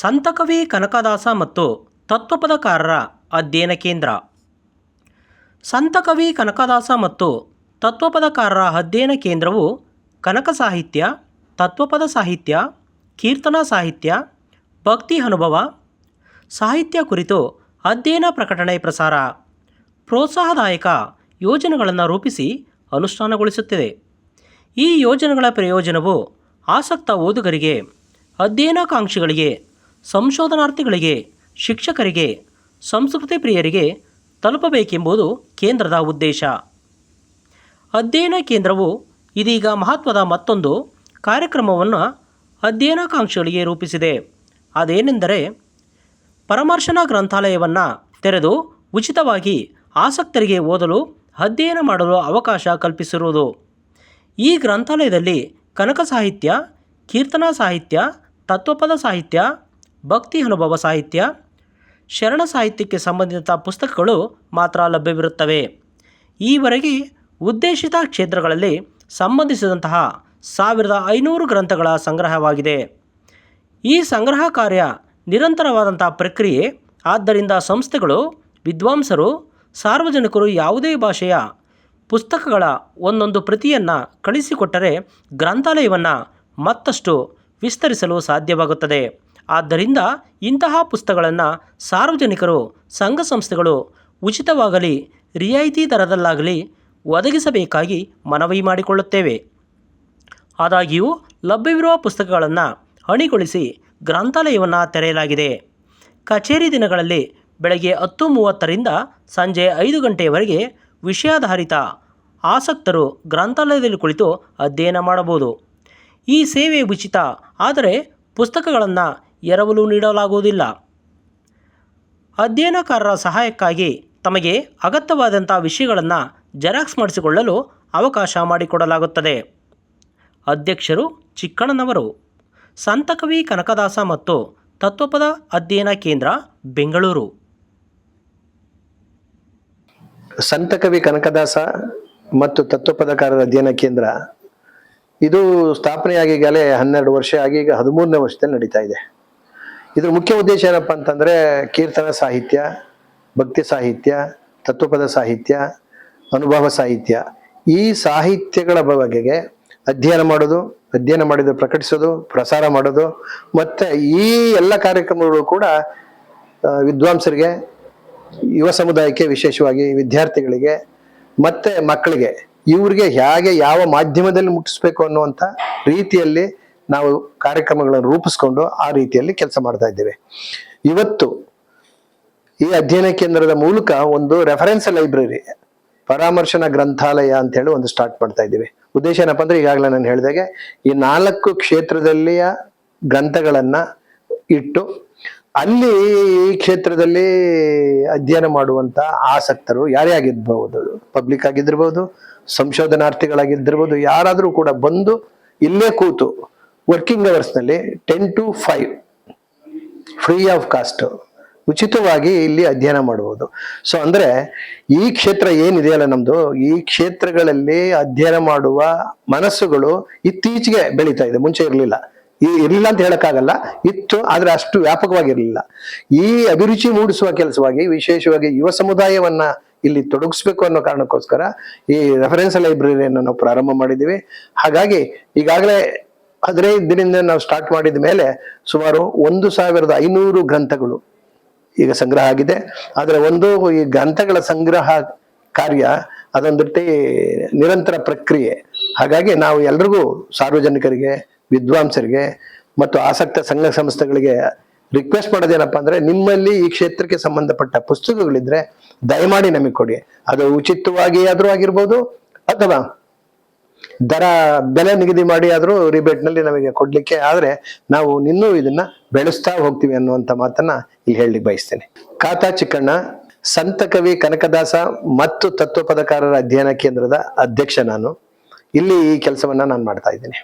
ಸಂತಕವಿ ಕನಕದಾಸ ಮತ್ತು ತತ್ವಪದಕಾರರ ಅಧ್ಯಯನ ಕೇಂದ್ರ. ಸಂತಕವಿ ಕನಕದಾಸ ಮತ್ತು ತತ್ವಪದಕಾರರ ಅಧ್ಯಯನ ಕೇಂದ್ರವು ಕನಕ ಸಾಹಿತ್ಯ, ತತ್ವಪದ ಸಾಹಿತ್ಯ, ಕೀರ್ತನಾ ಸಾಹಿತ್ಯ, ಭಕ್ತಿ ಅನುಭವ, ಸಾಹಿತ್ಯ ಕುರಿತು ಅಧ್ಯಯನ ಪ್ರಕಟಣೆ ಪ್ರಸಾರ, ಪ್ರೋತ್ಸಾಹದಾಯಕ ಯೋಜನೆಗಳನ್ನು ರೂಪಿಸಿ ಅನುಷ್ಠಾನಗೊಳಿಸುತ್ತಿದೆ. ಈ ಯೋಜನೆಗಳ ಪ್ರಯೋಜನವು ಆಸಕ್ತ ಓದುಗರಿಗೆ ಅಧ್ಯಯನಾಕಾಂಕ್ಷಿಗಳಿಗೆ ಸಂಶೋಧನಾರ್ಥಿಗಳಿಗೆ, ಶಿಕ್ಷಕರಿಗೆ, ಸಂಸ್ಕೃತಿ ಪ್ರಿಯರಿಗೆ ತಲುಪಬೇಕೆಂಬುದು ಕೇಂದ್ರದ ಉದ್ದೇಶ. ಅಧ್ಯಯನ ಕೇಂದ್ರವು ಇದೀಗ ಮಹತ್ವದ ಮತ್ತೊಂದು ಕಾರ್ಯಕ್ರಮವನ್ನು ಅಧ್ಯಯನಾಕಾಂಕ್ಷಿಗಳಿಗೆ ರೂಪಿಸಿದೆ. ಅದೇನೆಂದರೆ, ಪರಮರ್ಶನ ಗ್ರಂಥಾಲಯವನ್ನು ತೆರೆದು ಉಚಿತವಾಗಿ ಆಸಕ್ತರಿಗೆ ಓದಲು, ಅಧ್ಯಯನ ಮಾಡಲು ಅವಕಾಶ ಕಲ್ಪಿಸಿರುವುದು. ಈ ಗ್ರಂಥಾಲಯದಲ್ಲಿ ಕನಕ ಸಾಹಿತ್ಯ, ಕೀರ್ತನಾ ಸಾಹಿತ್ಯ, ತತ್ವಪದ ಸಾಹಿತ್ಯ ಭಕ್ತಿ ಅನುಭವ ಸಾಹಿತ್ಯ, ಶರಣ ಸಾಹಿತ್ಯಕ್ಕೆ ಸಂಬಂಧಿತ ಪುಸ್ತಕಗಳು ಮಾತ್ರ ಲಭ್ಯವಿರುತ್ತವೆ. ಈವರೆಗೆ ಉದ್ದೇಶಿತ ಕ್ಷೇತ್ರಗಳಲ್ಲಿ ಸಂಬಂಧಿಸಿದಂತಹ ಸಾವಿರದ ಐನೂರು ಗ್ರಂಥಗಳ ಸಂಗ್ರಹವಾಗಿದೆ. ಈ ಸಂಗ್ರಹ ಕಾರ್ಯ ನಿರಂತರವಾದಂಥ ಪ್ರಕ್ರಿಯೆ, ಆದ್ದರಿಂದ ಸಂಸ್ಥೆಗಳು, ವಿದ್ವಾಂಸರು, ಸಾರ್ವಜನಿಕರು ಯಾವುದೇ ಭಾಷೆಯ ಪುಸ್ತಕಗಳ ಒಂದೊಂದು ಪ್ರತಿಯನ್ನು ಕಳಿಸಿಕೊಟ್ಟರೆ ಗ್ರಂಥಾಲಯವನ್ನು ಮತ್ತಷ್ಟು ವಿಸ್ತರಿಸಲು ಸಾಧ್ಯವಾಗುತ್ತದೆ. ಆದ್ದರಿಂದ ಇಂತಹ ಪುಸ್ತಕಗಳನ್ನು ಸಾರ್ವಜನಿಕರು, ಸಂಘ ಸಂಸ್ಥೆಗಳು ಉಚಿತವಾಗಲಿ, ರಿಯಾಯಿತಿ ದರದಲ್ಲಾಗಲಿ ಒದಗಿಸಬೇಕಾಗಿ ಮನವಿ ಮಾಡಿಕೊಳ್ಳುತ್ತೇವೆ. ಆದಾಗ್ಯೂ, ಲಭ್ಯವಿರುವ ಪುಸ್ತಕಗಳನ್ನು ಹಣಿಗೊಳಿಸಿ ಗ್ರಂಥಾಲಯವನ್ನು ತೆರೆಯಲಾಗಿದೆ. ಕಚೇರಿ ದಿನಗಳಲ್ಲಿ ಬೆಳಗ್ಗೆ ಹತ್ತು ಮೂವತ್ತರಿಂದ ಸಂಜೆ ಐದು ಗಂಟೆಯವರೆಗೆ ವಿಷಯಾಧಾರಿತ ಆಸಕ್ತರು ಗ್ರಂಥಾಲಯದಲ್ಲಿ ಕುಳಿತು ಅಧ್ಯಯನ ಮಾಡಬಹುದು. ಈ ಸೇವೆ ಉಚಿತ, ಆದರೆ ಪುಸ್ತಕಗಳನ್ನು ಎರವಲು ನೀಡಲಾಗುವುದಿಲ್ಲ. ಅಧ್ಯಯನಕಾರರ ಸಹಾಯಕ್ಕಾಗಿ ತಮಗೆ ಅಗತ್ಯವಾದಂಥ ವಿಷಯಗಳನ್ನು ಜೆರಾಕ್ಸ್ ಮಾಡಿಸಿಕೊಳ್ಳಲು ಅವಕಾಶ ಮಾಡಿಕೊಡಲಾಗುತ್ತದೆ. ಅಧ್ಯಕ್ಷರು ಚಿಕ್ಕಣ್ಣನವರು ಸಂತಕವಿ ಕನಕದಾಸ ಮತ್ತು ತತ್ವಪದ ಅಧ್ಯಯನ ಕೇಂದ್ರ ಬೆಂಗಳೂರು. ಸಂತಕವಿ ಕನಕದಾಸ ಮತ್ತು ತತ್ವಪದಕಾರರ ಅಧ್ಯಯನ ಕೇಂದ್ರ. ಇದು ಸ್ಥಾಪನೆಯಾಗಿ ಈಗಾಗಲೇ ಹನ್ನೆರಡು ವರ್ಷ ಆಗಿ ಈಗ ಹದಿಮೂರನೇ ವರ್ಷದಲ್ಲಿ ನಡೀತಾ ಇದೆ. ಇದ್ರ ಮುಖ್ಯ ಉದ್ದೇಶ ಏನಪ್ಪ ಅಂತಂದ್ರೆ ಕೀರ್ತನ ಸಾಹಿತ್ಯ, ಭಕ್ತಿ ಸಾಹಿತ್ಯ, ತತ್ವಪದ ಸಾಹಿತ್ಯ, ಅನುಭವ ಸಾಹಿತ್ಯ. ಈ ಸಾಹಿತ್ಯಗಳ ಬಗೆಗೆ ಅಧ್ಯಯನ ಮಾಡೋದು, ಅಧ್ಯಯನ ಮಾಡಿದ ಪ್ರಕಟಿಸೋದು, ಪ್ರಸಾರ ಮಾಡೋದು, ಮತ್ತೆ ಈ ಎಲ್ಲ ಕಾರ್ಯಕ್ರಮಗಳು ಕೂಡ ವಿದ್ವಾಂಸರಿಗೆ, ಯುವ ಸಮುದಾಯಕ್ಕೆ ವಿಶೇಷವಾಗಿ ವಿದ್ಯಾರ್ಥಿಗಳಿಗೆ, ಮತ್ತೆ ಮಕ್ಕಳಿಗೆ, ಇವ್ರಿಗೆ ಹೇಗೆ ಯಾವ ಮಾಧ್ಯಮದಲ್ಲಿ ಮುಟ್ಟಿಸ್ಬೇಕು ಅನ್ನುವಂಥ ರೀತಿಯಲ್ಲಿ ನಾವು ಕಾರ್ಯಕ್ರಮಗಳನ್ನು ರೂಪಿಸ್ಕೊಂಡು ಆ ರೀತಿಯಲ್ಲಿ ಕೆಲಸ ಮಾಡ್ತಾ ಇದ್ದೇವೆ. ಇವತ್ತು ಈ ಅಧ್ಯಯನ ಕೇಂದ್ರದ ಮೂಲಕ ಒಂದು ರೆಫರೆನ್ಸ್ ಲೈಬ್ರರಿ ಪರಾಮರ್ಶನ ಗ್ರಂಥಾಲಯ ಅಂತ ಹೇಳಿ ಒಂದು ಸ್ಟಾರ್ಟ್ ಮಾಡ್ತಾ ಇದ್ದೀವಿ. ಉದ್ದೇಶ ಏನಪ್ಪ ಅಂದ್ರೆ ಈಗಾಗಲೇ ನಾನು ಹೇಳಿದಾಗೆ ಈ ನಾಲ್ಕು ಕ್ಷೇತ್ರದಲ್ಲಿಯ ಗ್ರಂಥಗಳನ್ನ ಇಟ್ಟು ಅಲ್ಲಿ ಈ ಕ್ಷೇತ್ರದಲ್ಲಿ ಅಧ್ಯಯನ ಮಾಡುವಂತ ಆಸಕ್ತರು ಯಾರೇ ಆಗಿರ್ಬಹುದು ಪಬ್ಲಿಕ್ ಆಗಿದ್ದಿರ್ಬೋದು ಸಂಶೋಧನಾರ್ಥಿಗಳಾಗಿದ್ದಿರ್ಬೋದು ಯಾರಾದರೂ ಕೂಡ ಬಂದು ಇಲ್ಲೇ ಕೂತು working ಅವರ್ಸ್ನಲ್ಲಿ ten to five free of cost ಉಚಿತವಾಗಿ ಇಲ್ಲಿ ಅಧ್ಯಯನ ಮಾಡಬಹುದು. ಸೊ ಅಂದ್ರೆ ಈ ಕ್ಷೇತ್ರ ಏನಿದೆಯಲ್ಲ ನಮ್ದು, ಈ ಕ್ಷೇತ್ರಗಳಲ್ಲಿ ಅಧ್ಯಯನ ಮಾಡುವ ಮನಸ್ಸುಗಳು ಇತ್ತೀಚೆಗೆ ಬೆಳೀತಾ ಇದೆ, ಮುಂಚೆ ಇರಲಿಲ್ಲ. ಈ ಇರಲಿಲ್ಲ ಅಂತ ಹೇಳಕ್ಕಾಗಲ್ಲ, ಇತ್ತು, ಆದ್ರೆ ಅಷ್ಟು ವ್ಯಾಪಕವಾಗಿರಲಿಲ್ಲ. ಈ ಅಭಿರುಚಿ ಮೂಡಿಸುವ ಕೆಲಸವಾಗಿ, ವಿಶೇಷವಾಗಿ ಯುವ ಸಮುದಾಯವನ್ನ ಇಲ್ಲಿ ತೊಡಗಿಸ್ಬೇಕು ಅನ್ನೋ ಕಾರಣಕ್ಕೋಸ್ಕರ ಈ ರೆಫರೆನ್ಸ್ ಲೈಬ್ರರಿಯನ್ನು ನಾವು ಪ್ರಾರಂಭ ಮಾಡಿದ್ದೀವಿ. ಹಾಗಾಗಿ ಈಗಾಗಲೇ ಹದಿನೈದು ದಿನದಿಂದ ನಾವು ಸ್ಟಾರ್ಟ್ ಮಾಡಿದ ಮೇಲೆ ಸುಮಾರು ಒಂದು ಸಾವಿರದ ಐನೂರು ಗ್ರಂಥಗಳು ಈಗ ಸಂಗ್ರಹ ಆಗಿದೆ. ಆದರೆ ಒಂದು ಈ ಗ್ರಂಥಗಳ ಸಂಗ್ರಹ ಕಾರ್ಯ ಅದೊಂದು ರೀತಿ ನಿರಂತರ ಪ್ರಕ್ರಿಯೆ. ಹಾಗಾಗಿ ನಾವು ಎಲ್ರಿಗೂ ಸಾರ್ವಜನಿಕರಿಗೆ, ವಿದ್ವಾಂಸರಿಗೆ ಮತ್ತು ಆಸಕ್ತ ಸಂಘ ಸಂಸ್ಥೆಗಳಿಗೆ ರಿಕ್ವೆಸ್ಟ್ ಮಾಡೋದೇನಪ್ಪ ಅಂದ್ರೆ ನಿಮ್ಮಲ್ಲಿ ಈ ಕ್ಷೇತ್ರಕ್ಕೆ ಸಂಬಂಧಪಟ್ಟ ಪುಸ್ತಕಗಳಿದ್ರೆ ದಯಮಾಡಿ ನಮಗೆ ಕೊಡಿ. ಅದು ಉಚಿತವಾಗಿ ಆದರೂ ಆಗಿರ್ಬೋದು ಅಥವಾ ದರ ಬೆಲೆ ನಿಗದಿ ಮಾಡಿ ಆದರೂ ರಿಬೇಟ್ನಲ್ಲಿ ನಮಗೆ ಕೊಡ್ಲಿಕ್ಕೆ, ಆದರೆ ನಾವು ಇನ್ನೂ ಇದನ್ನ ಬೆಳೆಸ್ತಾ ಹೋಗ್ತೀವಿ ಅನ್ನುವಂತ ಮಾತನ್ನ ಇಲ್ಲಿ ಹೇಳಿ ಬಯಸ್ತೇನೆ. ಕಾತಾ ಚಿಕ್ಕಣ್ಣ, ಸಂತ ಕವಿ ಕನಕದಾಸ ಮತ್ತು ತತ್ವಪದಕಾರರ ಅಧ್ಯಯನ ಕೇಂದ್ರದ ಅಧ್ಯಕ್ಷ ನಾನು. ಇಲ್ಲಿ ಈ ಕೆಲಸವನ್ನ ನಾನು ಮಾಡ್ತಾ ಇದ್ದೇನೆ.